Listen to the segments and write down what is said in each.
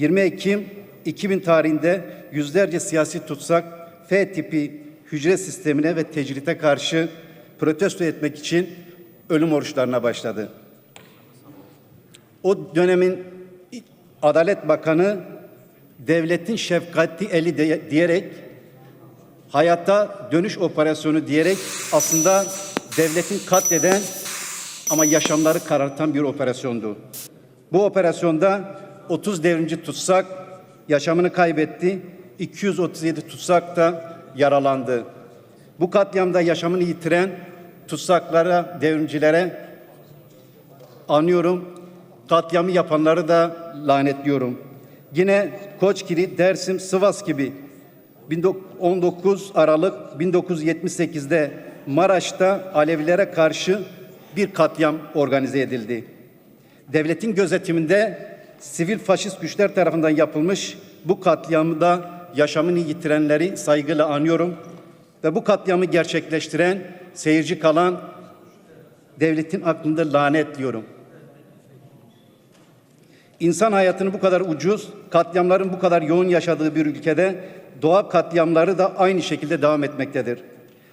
20 Ekim 2000 tarihinde yüzlerce siyasi tutsak F tipi hücre sistemine ve tecrite karşı protesto etmek için ölüm oruçlarına başladı. O dönemin Adalet Bakanı devletin şefkatli eli de- diyerek hayata dönüş operasyonu diyerek aslında devletin katleden ama yaşamları karartan bir operasyondu. Bu operasyonda 30 devrimci tutsak yaşamını kaybetti. 237 tutsak da yaralandı. Bu katliamda yaşamını yitiren tutsaklara, devrimcilere anıyorum. Katliamı yapanları da lanetliyorum. Yine Koçkiri, Dersim, Sivas gibi 19 Aralık 1978'de Maraş'ta Alevilere karşı bir katliam organize edildi. Devletin gözetiminde sivil faşist güçler tarafından yapılmış bu katliamda yaşamını yitirenleri saygıyla anıyorum ve bu katliamı gerçekleştiren, seyirci kalan devletin aklında lanetliyorum. İnsan hayatını bu kadar ucuz, katliamların bu kadar yoğun yaşadığı bir ülkede doğa katliamları da aynı şekilde devam etmektedir.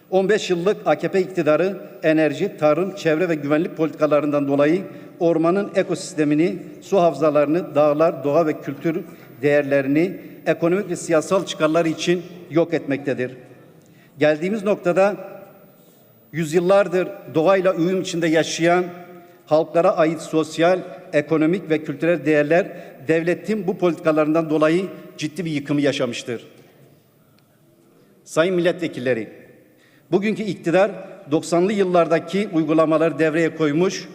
15 yıllık AKP iktidarı enerji, tarım, çevre ve güvenlik politikalarından dolayı ormanın ekosistemini, su havzalarını, dağlar, doğa ve kültür değerlerini ekonomik ve siyasal çıkarları için yok etmektedir. Geldiğimiz noktada yüzyıllardır doğayla uyum içinde yaşayan halklara ait sosyal, ekonomik ve kültürel değerler devletin bu politikalarından dolayı ciddi bir yıkımı yaşamıştır. Sayın milletvekilleri, bugünkü iktidar 90'lı yıllardaki uygulamaları devreye koymuş,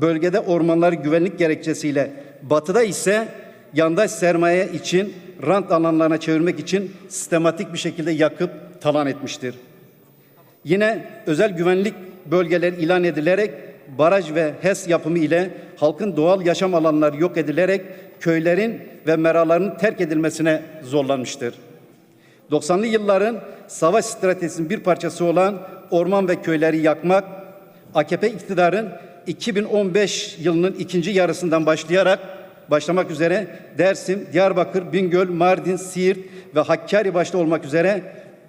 bölgede ormanları güvenlik gerekçesiyle, batıda ise yandaş sermaye için rant alanlarına çevirmek için sistematik bir şekilde yakıp talan etmiştir. Yine özel güvenlik bölgeleri ilan edilerek baraj ve HES yapımı ile halkın doğal yaşam alanları yok edilerek köylerin ve meraların terk edilmesine zorlanmıştır. 90'lı yılların savaş stratejisinin bir parçası olan orman ve köyleri yakmak, AKP iktidarın 2015 yılının ikinci yarısından başlayarak başlamak üzere Dersim, Diyarbakır, Bingöl, Mardin, Siirt ve Hakkari başta olmak üzere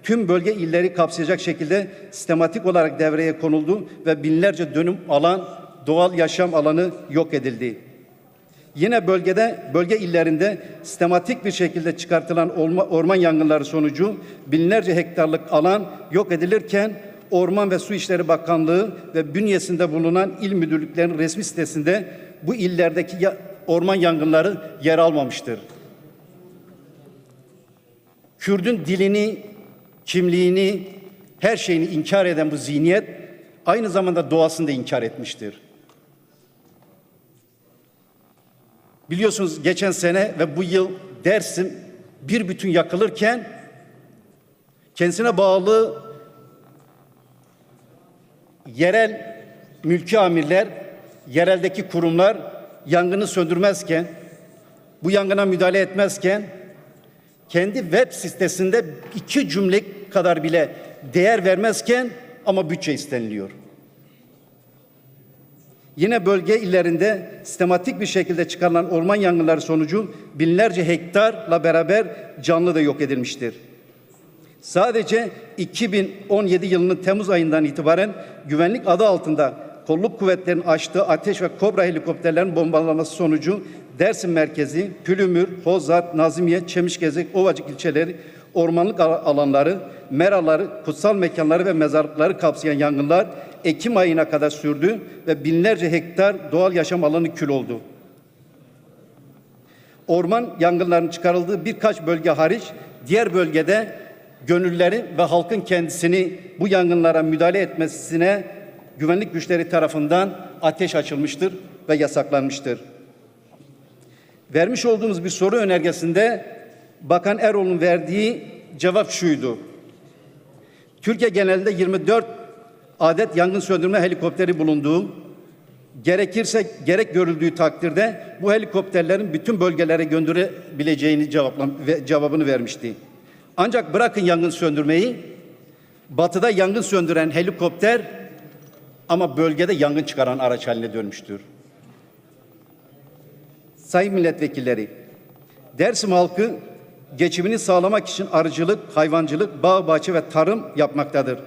tüm bölge illeri kapsayacak şekilde sistematik olarak devreye konuldu ve binlerce dönüm alan doğal yaşam alanı yok edildi. Yine bölgede, bölge illerinde sistematik bir şekilde çıkartılan orman yangınları sonucu binlerce hektarlık alan yok edilirken Orman ve Su İşleri Bakanlığı ve bünyesinde bulunan il müdürlüklerinin resmi sitesinde bu illerdeki ya- orman yangınları yer almamıştır. Kürdün dilini, kimliğini, her şeyini inkar eden bu zihniyet aynı zamanda doğasını da inkar etmiştir. Biliyorsunuz geçen sene ve bu yıl Dersim bir bütün yakılırken kendisine bağlı yerel mülki amirler, yereldeki kurumlar yangını söndürmezken, bu yangına müdahale etmezken kendi web sitesinde iki cümle kadar bile değer vermezken ama bütçe isteniliyor. Yine bölge illerinde sistematik bir şekilde çıkarılan orman yangınları sonucu binlerce hektarla beraber canlı da yok edilmiştir. Sadece 2017 yılının Temmuz ayından itibaren güvenlik adı altında kolluk kuvvetlerinin açtığı ateş ve kobra helikopterlerin bombalaması sonucu Dersim merkezi, Pülümür, Hozat, Nazimiye, Çemişgezek, Ovacık ilçeleri, ormanlık al- alanları, meraları, kutsal mekanları ve mezarlıkları kapsayan yangınlar Ekim ayına kadar sürdü ve binlerce hektar doğal yaşam alanı kül oldu. Orman yangınlarının çıkarıldığı birkaç bölge hariç diğer bölgede gönülleri ve halkın kendisini bu yangınlara müdahale etmesine güvenlik güçleri tarafından ateş açılmıştır ve yasaklanmıştır. Vermiş olduğumuz bir soru önergesinde Bakan Erol'un verdiği cevap şuydu. Türkiye genelinde 24 adet yangın söndürme helikopteri bulunduğu, gerekirse gerek görüldüğü takdirde bu helikopterlerin bütün bölgelere gönderilebileceğini cevapla, cevabını vermişti. Ancak bırakın yangın söndürmeyi, batıda yangın söndüren helikopter ama bölgede yangın çıkaran araç haline dönmüştür. Sayın milletvekilleri, Dersim halkı geçimini sağlamak için arıcılık, hayvancılık, bağ, bahçe ve tarım yapmaktadır.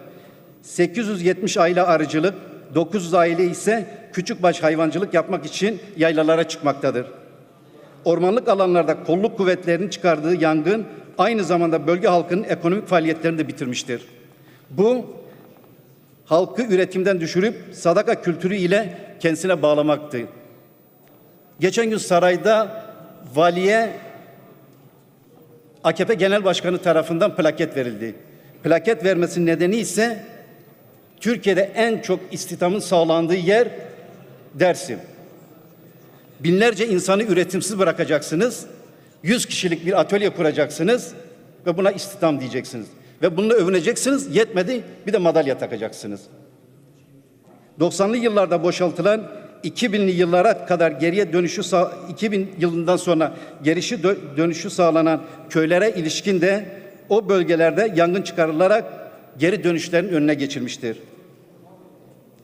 870 aile arıcılık, 900 aile ise küçükbaş hayvancılık yapmak için yaylalara çıkmaktadır. Ormanlık alanlarda kolluk kuvvetlerinin çıkardığı yangın aynı zamanda bölge halkının ekonomik faaliyetlerini de bitirmiştir. Bu halkı üretimden düşürüp sadaka kültürü ile kendisine bağlamaktı. Geçen gün sarayda valiye AKP Genel Başkanı tarafından plaket verildi. Plaket vermesinin nedeni ise Türkiye'de en çok istihdamın sağlandığı yer Dersim. Binlerce insanı üretimsiz bırakacaksınız. 100 kişilik bir atölye kuracaksınız ve buna istihdam diyeceksiniz. Ve bununla övüneceksiniz. Yetmedi bir de madalya takacaksınız. 90'lı yıllarda boşaltılan 2000'li yıllara kadar geriye dönüşü sağ- 2000 yılından sonra gerişi dö- dönüşü sağlanan köylere ilişkin de o bölgelerde yangın çıkarılarak geri dönüşlerin önüne geçilmiştir.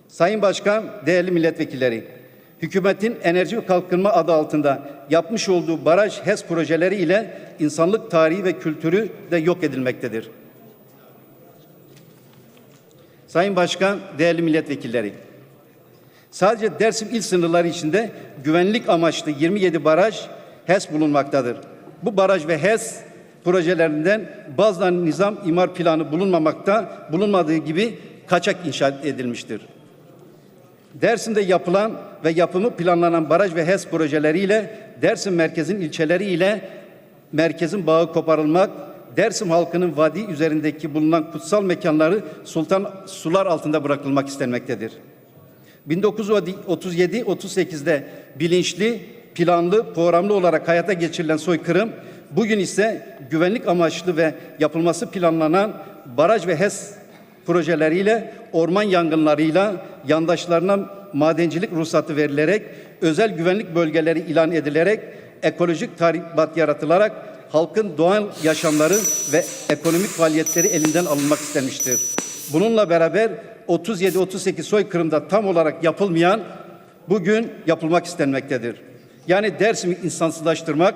Sayın Başkan, değerli milletvekilleri, hükümetin enerji ve kalkınma adı altında yapmış olduğu baraj HES projeleri ile insanlık tarihi ve kültürü de yok edilmektedir. Sayın Başkan, değerli milletvekilleri, sadece Dersim il sınırları içinde güvenlik amaçlı 27 baraj HES bulunmaktadır. Bu baraj ve HES projelerinden bazılarının nizam imar planı bulunmamakta, bulunmadığı gibi kaçak inşaat edilmiştir. Dersim'de yapılan ve yapımı planlanan baraj ve HES projeleriyle Dersim merkezin ilçeleri ile merkezin bağı koparılmak, Dersim halkının vadi üzerindeki bulunan kutsal mekanları sultan sular altında bırakılmak istenmektedir. 1937-38'de bilinçli, planlı, programlı olarak hayata geçirilen soykırım, bugün ise güvenlik amaçlı ve yapılması planlanan baraj ve HES projeleriyle, orman yangınlarıyla yandaşlarına madencilik ruhsatı verilerek, özel güvenlik bölgeleri ilan edilerek, ekolojik tahribat yaratılarak halkın doğal yaşamları ve ekonomik faaliyetleri elinden alınmak istenmiştir. Bununla beraber 37-38 soykırımda tam olarak yapılmayan bugün yapılmak istenmektedir. Yani Dersim'i insansızlaştırmak,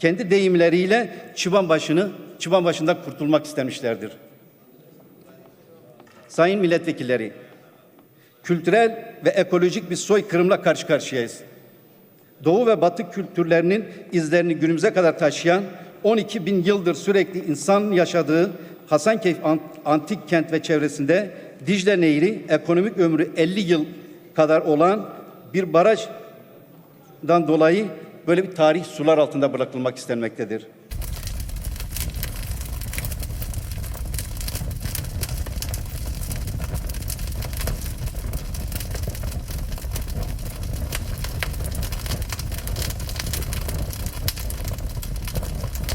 kendi deyimleriyle çıban başını, çıban başından kurtulmak istemişlerdir. Sayın milletvekilleri, kültürel ve ekolojik bir soykırımla karşı karşıyayız. Doğu ve Batı kültürlerinin izlerini günümüze kadar taşıyan 12 bin yıldır sürekli insan yaşadığı Hasankeyf Ant- antik kent ve çevresinde Dicle Nehri ekonomik ömrü 50 yıl kadar olan bir barajdan dolayı böyle bir tarih sular altında bırakılmak istenmektedir.